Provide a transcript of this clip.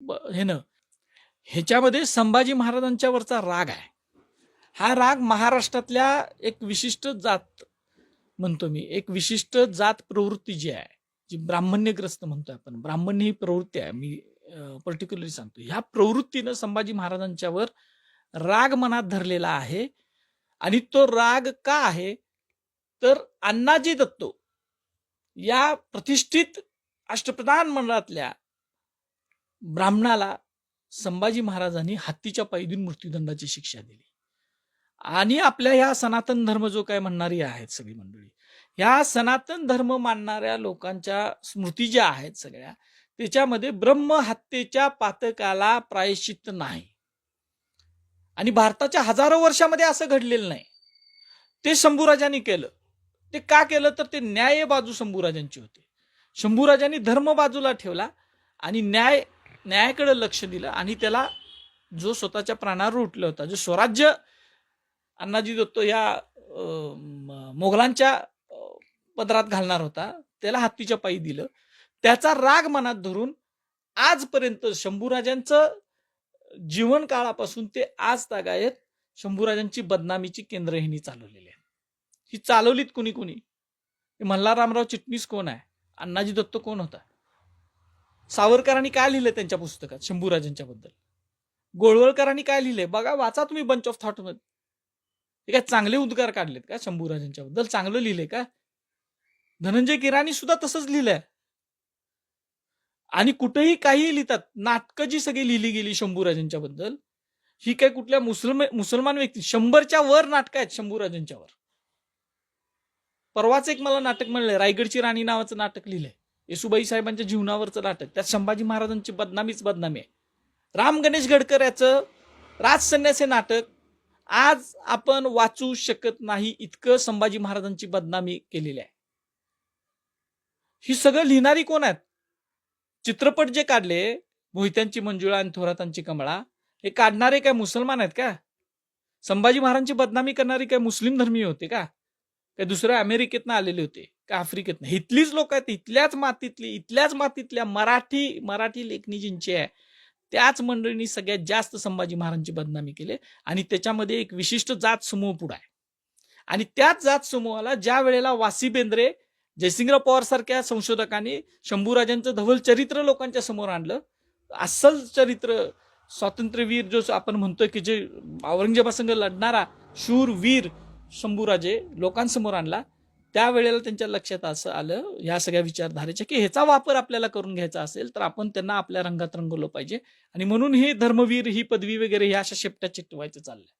ब- हे न. ह्याच्यामध्ये संभाजी महाराजांच्यावरचा राग आहे. हा राग महाराष्ट्रातल्या एक विशिष्ट जात म्हणतो मी. एक विशिष्ट जात प्रवृत्ती जी आहे जी ब्राह्मण्यग्रस्त म्हणतोय आपण. ब्राह्मण्य ही प्रवृत्ती आहे. मी पर्टिक्युलरली सांगतो. ह्या प्रवृत्तीनं संभाजी महाराजांच्यावर राग मनात धरलेला आहे. आणि तो राग का आहे? तर अण्णाजी दत्तो या प्रतिष्ठित अष्टप्रधान मंडळातल्या ब्राह्मणाला संभाजी महाराजांनी हत्तीच्या पायी देऊन मृत्यूदंडाची शिक्षा दिली. आणि आपल्या ह्या सनातन धर्म जो काय म्हणणारी आहेत सगळी मंडळी ह्या सनातन धर्म मानणाऱ्या लोकांच्या स्मृती ज्या आहेत सगळ्या त्याच्यामध्ये ब्रह्म हत्येच्या पातकाला प्रायश्चित्त नाही. आणि भारताच्या हजारो वर्षामध्ये असं घडलेलं नाही. ते शंभूराजांनी केलं. ते का केलं? तर ते न्याय बाजू शंभूराजांची होती. शंभूराजांनी धर्म बाजूला ठेवला आणि न्याय न्यायाकडे लक्ष दिलं आणि त्याला जो स्वतःच्या प्राणावर उठलं होता जो स्वराज्य अण्णाजी दत्तो या म- मोगलांच्या पदरात घालणार होता त्याला हत्तीच्या पायी दिलं. त्याचा राग मनात धरून आजपर्यंत शंभूराजांचं जीवन काळापासून ते आज तागायत शंभूराजांची बदनामीची केंद्र ह्यांनी चालवलेली आहे ही चालवलीत कुणी कुणी? मल्हाररामराव चिटणीस कोण आहे? अण्णाजी दत्त कोण होता? सावरकरांनी काय लिहिलंय त्यांच्या पुस्तकात शंभूराजांच्या बद्दल? गोळवळकरांनी काय लिहिलंय? बघा वाचा तुम्ही बंच ऑफ थॉटमध्ये. हे काय चांगले उद्गार काढलेत का शंभूराजांच्या बद्दल? चांगलं लिहिलंय का? धनंजय किराणी सुद्धा तसंच लिहिलंय. आणि कुठेही काही लिहितात नाटकं जी सगळी लिहिली गेली शंभूराजांच्या बद्दल ही काय कुठल्या मुसलमान मुसलमान व्यक्ती शंभरच्या वर नाटकं आहेत शंभूराजांच्या वर. परवाच एक मला नाटक म्हणलंय रायगडची राणी नावाचं नाटक लिहिलंय. येसुबाई साहेबांच्या जीवनावरचं नाटक त्यात संभाजी महाराजांची बदनामीच बदनामी आहे. राम गणेश गडकर याचं राजसन्यास हे नाटक आज आपण वाचू शकत नाही इतकं संभाजी महाराजांची बदनामी केलेली आहे. ही सगळं लिहिणारी कोण आहेत? चित्रपट जे काढले मोहित्यांची मंजुळा आणि थोरातांची कमळा हे काढणारे काय मुसलमान आहेत का? संभाजी महाराजांची बदनामी करणारी काय मुस्लिम धर्मीय होते का? काय दुसरं अमेरिकेतनं आलेले होते का आफ्रिकेतनं. इथलीच लोक आहेत इथल्याच मातीतली इथल्याच मातीतल्या मराठी मराठी लेखणी ज्यांची आहे त्याच मंडळींनी सगळ्यात जास्त संभाजी महाराजांची बदनामी केली आणि त्याच्यामध्ये एक विशिष्ट जात समूह पुढा आहे. आणि त्याच जात समूहाला ज्या वेळेला वासी बेंद्रे जयसिंगराव पवार सारख्या संशोधकांनी शंभूराजांचं धवल चरित्र लोकांच्या समोर आणलं अस्सल चरित्र स्वातंत्र्यवीर जो आपण म्हणतोय की जे औरंगजेबासंग लढणारा शूर वीर शंभूराजे लोकांसमोर आणला. त्यावेळेला त्यांच्या लक्षात असं आलं ह्या सगळ्या विचारधारेच्या की ह्याचा वापर आपल्याला करून घ्यायचा असेल तर आपण त्यांना आपल्या रंगात रंगवलं पाहिजे. आणि म्हणून हे धर्मवीर ही पदवी वगैरे ह्या अशा शेपट्या चिटवायचं चाललंय.